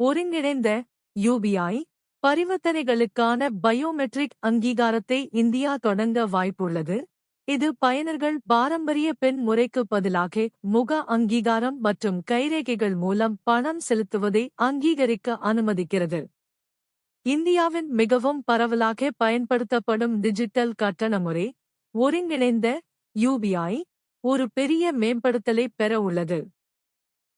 ஒருங்கிணைந்த யூபிஐ பரிவர்த்தனைகளுக்கான பயோமெட்ரிக் அங்கீகாரத்தை இந்தியா தொடங்க வாய்ப்புள்ளது. இது பயனர்கள் பாரம்பரிய பெண் முறைக்கு பதிலாக முக அங்கீகாரம் மற்றும் கைரேகைகள் மூலம் பணம் செலுத்துவதை அங்கீகரிக்க அனுமதிக்கிறது. இந்தியாவின் மிகவும் பரவலாக பயன்படுத்தப்படும் டிஜிட்டல் கட்டண முறை ஒருங்கிணைந்த யூபிஐ ஒரு பெரிய மேம்படுத்தலை பெற உள்ளது.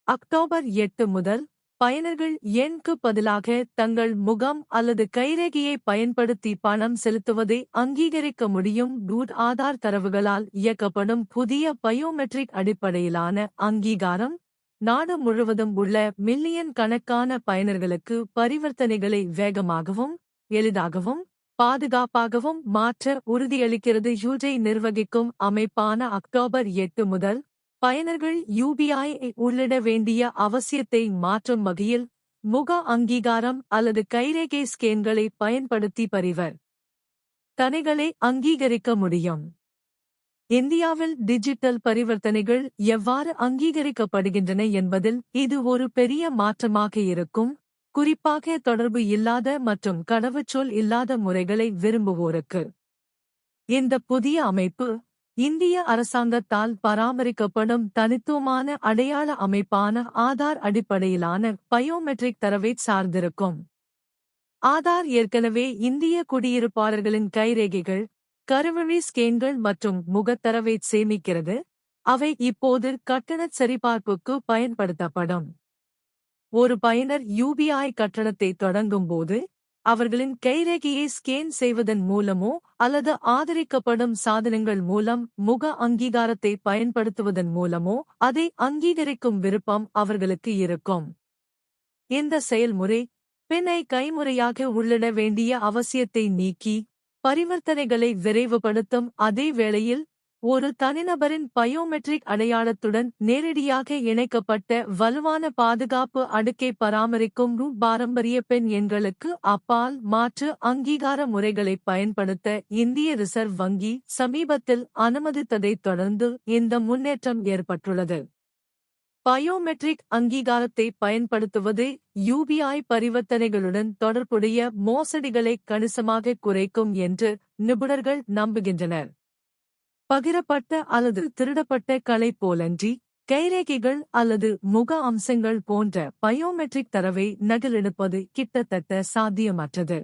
அக்டோபர் எட்டு முதல் பயனர்கள் எண்க்கு பதிலாக தங்கள் முகம் அல்லது கைரேகையை பயன்படுத்தி பணம் செலுத்துவதை அங்கீகரிக்க முடியும்? டூட் ஆதார் தரவுகளால் இயக்கப்படும் புதிய பயோமெட்ரிக் அடிப்படையிலான அங்கீகாரம். நாடு முழுவதும் உள்ள மில்லியன் கணக்கான பயனர்களுக்கு பரிவர்த்தனைகளை வேகமாகவும் எளிதாகவும் பாதுகாப்பாகவும் மாற்ற உறுதியளிக்கிறது. யூஜை நிர்வகிக்கும் அமைப்பான அக்டோபர் எட்டு முதல் பயனர்கள் யூபிஐ உள்ளிட வேண்டிய அவசியத்தை மாற்றும் வகையில் முக அங்கீகாரம் அல்லது கைரேகை ஸ்கேன்களை பயன்படுத்தி பரிவர் தனைகளை அங்கீகரிக்க முடியும். இந்தியாவில் டிஜிட்டல் பரிவர்த்தனைகள் எவ்வாறு அங்கீகரிக்கப்படுகின்றன என்பதில் இது ஒரு பெரிய மாற்றமாக இருக்கும். குறிப்பாக தொடர்பு இல்லாத மற்றும் கடவுச்சொல் இல்லாத முறைகளை விரும்புவோருக்கு. இந்த புதிய அமைப்பு இந்திய அரசாங்கத்தால் பராமரிக்கப்படும் தனித்துவமான அடையாள அமைப்பான ஆதார் அடிப்படையிலான பயோமெட்ரிக் தரவை சார்ந்திருக்கும். ஆதார் ஏற்கனவே இந்திய குடியிருப்பாளர்களின் கைரேகைகள் கருவழி ஸ்கேன்கள் மற்றும் முகத்தரவை சேமிக்கிறது. அவை இப்போது கட்டணச் சரிபார்ப்புக்கு பயன்படுத்தப்படும். ஒரு பயனர் யூபிஐ கட்டணத்தை தொடங்கும் போது அவர்களின் கைரேகையை ஸ்கேன் செய்வதன் மூலமோ அல்லது ஆதரிக்கப்படும் சாதனங்கள் மூலம் முக அங்கீகாரத்தை பயன்படுத்துவதன் மூலமோ அதை அங்கீகரிக்கும் விருப்பம் அவர்களுக்கு இருக்கும். இந்த செயல்முறை பெண்ணை கைமுறையாக உள்ளிட வேண்டிய அவசியத்தை நீக்கி பரிவர்த்தனைகளை விரைவுபடுத்தும் அதே வேளையில் ஒரு தனிநபரின் பயோமெட்ரிக் அடையாளத்துடன் நேரடியாக இணைக்கப்பட்ட வலுவான பாதுகாப்பு அடுக்கை பராமரிக்கும் பாரம்பரிய பெண் எண்களுக்கு அப்பால் மாற்று அங்கீகார முறைகளை பயன்படுத்த இந்திய ரிசர்வ் வங்கி சமீபத்தில் அனுமதித்ததைத் தொடர்ந்து இந்த முன்னேற்றம் ஏற்பட்டுள்ளது. பயோமெட்ரிக் அங்கீகாரத்தை பயன்படுத்துவது யூபிஐ பரிவர்த்தனைகளுடன் தொடர்புடைய மோசடிகளை கணிசமாக குறைக்கும் என்று நிபுணர்கள் நம்புகின்றனர். பகிரப்பட்ட அல்லது திருடப்பட்ட கலை போலன்றி கைரேகைகள் அல்லது முக அம்சங்கள் போன்ற பயோமெட்ரிக் தரவை நகலெடுப்பது கிட்டத்தட்ட சாத்தியமற்றது.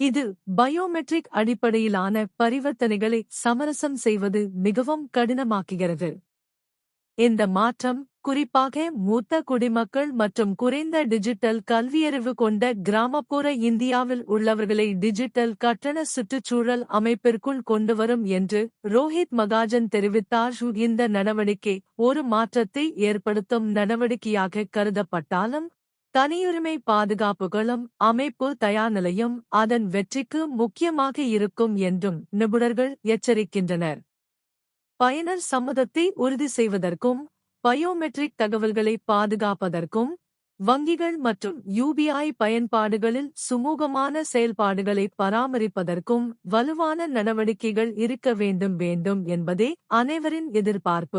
இது பயோமெட்ரிக் அடிப்படையிலான பரிவர்த்தனைகளை சமரசம் செய்வது மிகவும் கடினமாக்குகிறது. இந்த மாற்றம் குறிப்பாக மூத்த குடிமக்கள் மற்றும் குறைந்த டிஜிட்டல் கல்வியறிவு கொண்ட கிராமப்புற இந்தியாவில் உள்ளவர்களை டிஜிட்டல் கட்டண சுற்றுச்சூழல் அமைப்பிற்குள் கொண்டுவரும் என்று ரோஹித் மகாஜன் தெரிவித்தார். இந்த நடவடிக்கை ஒரு மாற்றத்தை ஏற்படுத்தும் நடவடிக்கையாக கருதப்பட்டாலும் தனியுரிமை பாதுகாப்புகளும் அமைப்பு தயார் நிலையும் அதன் வெற்றிக்கு முக்கியமாக இருக்கும் என்றும் நிபுணர்கள் எச்சரிக்கின்றனர். பயனர் சம்மதத்தை உறுதி செய்வதற்கும் பயோமெட்ரிக் தகவல்களை பாதுகாப்பதற்கும் வங்கிகள் மற்றும் யூபிஐ பயன்பாடுகளில் சுமூகமான செயல்பாடுகளை பராமரிப்பதற்கும் வலுவான நடவடிக்கைகள் இருக்க வேண்டும் வேண்டும் என்பதே அனைவரின் எதிர்பார்ப்பு.